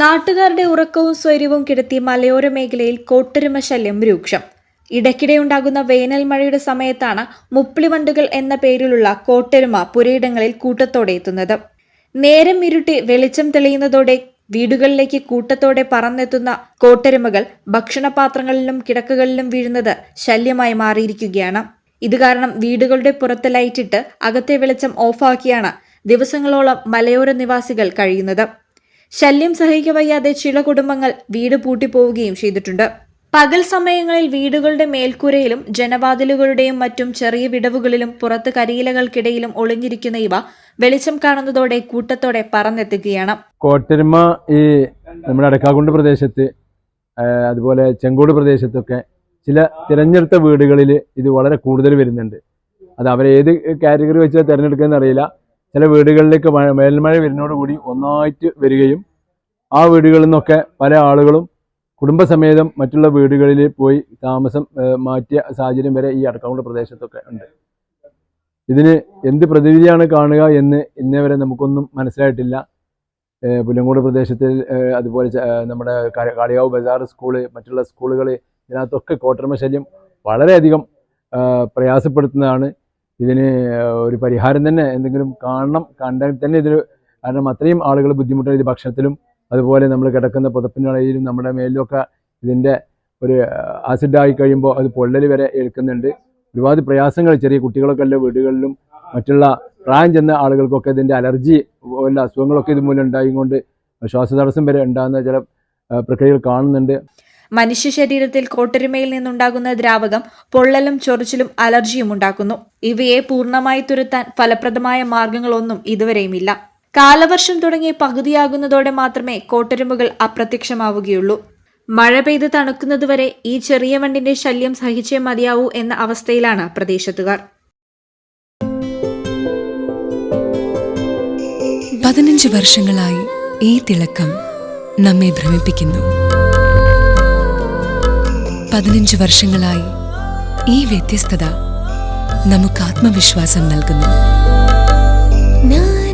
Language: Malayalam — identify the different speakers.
Speaker 1: നാട്ടുകാരുടെ ഉറക്കവും സ്വൈര്യവും കിടത്തി മലയോര മേഖലയിൽ കോട്ടരുമ ശല്യം രൂക്ഷം. ഇടയ്ക്കിടെ ഉണ്ടാകുന്ന വേനൽ മഴയുടെ സമയത്താണ് മുപ്പിളിവണ്ടുകൾ എന്ന പേരിലുള്ള കോട്ടരുമ പുരയിടങ്ങളിൽ കൂട്ടത്തോടെ എത്തുന്നത്. നേരം ഇരുട്ടി വെളിച്ചം തെളിയുന്നതോടെ വീടുകളിലേക്ക് കൂട്ടത്തോടെ പറന്നെത്തുന്ന കോട്ടരുമകൾ ഭക്ഷണപാത്രങ്ങളിലും കിടക്കകളിലും വീഴുന്നത് ശല്യമായി മാറിയിരിക്കുകയാണ്. ഇത് കാരണം വീടുകളുടെ പുറത്ത് ലൈറ്റിട്ട് അകത്തെ വെളിച്ചം ഓഫാക്കിയാണ് ദിവസങ്ങളോളം മലയോര നിവാസികൾ കഴിയുന്നത്. ശല്യം സഹിക്കവയ്യാതെ ചില കുടുംബങ്ങൾ വീട് പൂട്ടിപ്പോവുകയും ചെയ്തിട്ടുണ്ട്. പകൽ സമയങ്ങളിൽ വീടുകളുടെ മേൽക്കൂരയിലും ജനവാതിലുകളുടെയും മറ്റും ചെറിയ വിടവുകളിലും പുറത്ത് കരിയിലകൾക്കിടയിലും ഒളിഞ്ഞിരിക്കുന്ന ഇവ വെളിച്ചം കാണുന്നതോടെ കൂട്ടത്തോടെ പറന്നെത്തുകയാണ്.
Speaker 2: കോട്ടരുമ ഈ നമ്മുടെ അടക്കാകുണ്ട് പ്രദേശത്ത് അതുപോലെ ചെങ്കോട് പ്രദേശത്തൊക്കെ ചില തിരഞ്ഞെടുത്ത വീടുകളിൽ ഇത് വളരെ കൂടുതൽ വരുന്നുണ്ട്. അത് അവരെ ഏത് കാറ്റഗറി വെച്ച് തിരഞ്ഞെടുക്കുന്നറിയില്ല ചില വീടുകളിലേക്ക് മഴ മേൽമഴ വരുന്നതോടുകൂടി ഒന്നായിട്ട് വരികയും ആ വീടുകളിൽ നിന്നൊക്കെ പല ആളുകളും കുടുംബസമേതം മറ്റുള്ള വീടുകളിൽ പോയി താമസം മാറ്റിയ സാഹചര്യം വരെ ഈ അടക്കമുള്ള പ്രദേശത്തൊക്കെ ഉണ്ട്. ഇതിന് എന്ത് പ്രതിവിധിയാണ് കാണുക എന്ന് ഇന്നേ വരെ നമുക്കൊന്നും മനസ്സിലായിട്ടില്ല. പുല്ലങ്കോട് പ്രദേശത്തിൽ അതുപോലെ നമ്മുടെ കാളിയാവ് ബസാർ സ്കൂൾ മറ്റുള്ള സ്കൂളുകൾ ഇതിനകത്തൊക്കെ കോട്ടർമ ശല്യം വളരെയധികം പ്രയാസപ്പെടുത്തുന്നതാണ്. ഇതിന് ഒരു പരിഹാരം തന്നെ എന്തെങ്കിലും കാണണം കണ്ടാൽ തന്നെ ഇതിന് കാരണം അത്രയും ആളുകൾ ബുദ്ധിമുട്ടാണ് ഇത് ഭക്ഷണത്തിലും അതുപോലെ നമ്മൾ കിടക്കുന്ന പുതപ്പിനിടയിലും നമ്മുടെ മേലിലൊക്കെ ഇതിന്റെ ഒരു ആസിഡായി കഴിയുമ്പോൾ അത് പൊള്ളൽ വരെ ഏൽക്കുന്നുണ്ട്. ഒരുപാട് പ്രയാസങ്ങൾ ചെറിയ കുട്ടികളൊക്കെ ഉള്ള വീടുകളിലും മറ്റുള്ള പ്രായം ചെന്ന ആളുകൾക്കൊക്കെ ഇതിന്റെ അലർജി പോലുള്ള അസുഖങ്ങളൊക്കെ ഇതുമൂലം ഉണ്ടായിക്കൊണ്ട് ശ്വാസതടസ്സം വരെ ഉണ്ടാകുന്ന ചില പ്രക്രിയകൾ കാണുന്നുണ്ട്.
Speaker 1: മനുഷ്യ ശരീരത്തിൽ കോട്ടരുമയിൽ നിന്നുണ്ടാകുന്ന ദ്രാവകം പൊള്ളലും ചൊറിച്ചിലും അലർജിയും ഉണ്ടാക്കുന്നു. ഇവയെ പൂർണമായി തുരത്താൻ ഫലപ്രദമായ മാർഗങ്ങളൊന്നും ഇതുവരെയുമില്ല. കാലവർഷം തുടങ്ങി പകുതിയാകുന്നതോടെ മാത്രമേ കോട്ടരുമ്പുകൾ അപ്രത്യക്ഷമാവുകയുള്ളൂ. മഴ പെയ്ത് തണുക്കുന്നതുവരെ ഈ ചെറിയ വണ്ടിന്റെ ശല്യം സഹിച്ചേ മതിയാവൂ എന്ന അവസ്ഥയിലാണ് പ്രദേശത്തുകാർ.
Speaker 3: പതിനഞ്ച് വർഷങ്ങളായി ഈ തിളക്കം നമ്മെ ഭ്രമിപ്പിക്കുന്നു. പതിനഞ്ച് വർഷങ്ങളായി ഈ വ്യത്യസ്തത നമുക്ക് ആത്മവിശ്വാസം നൽകുന്നു.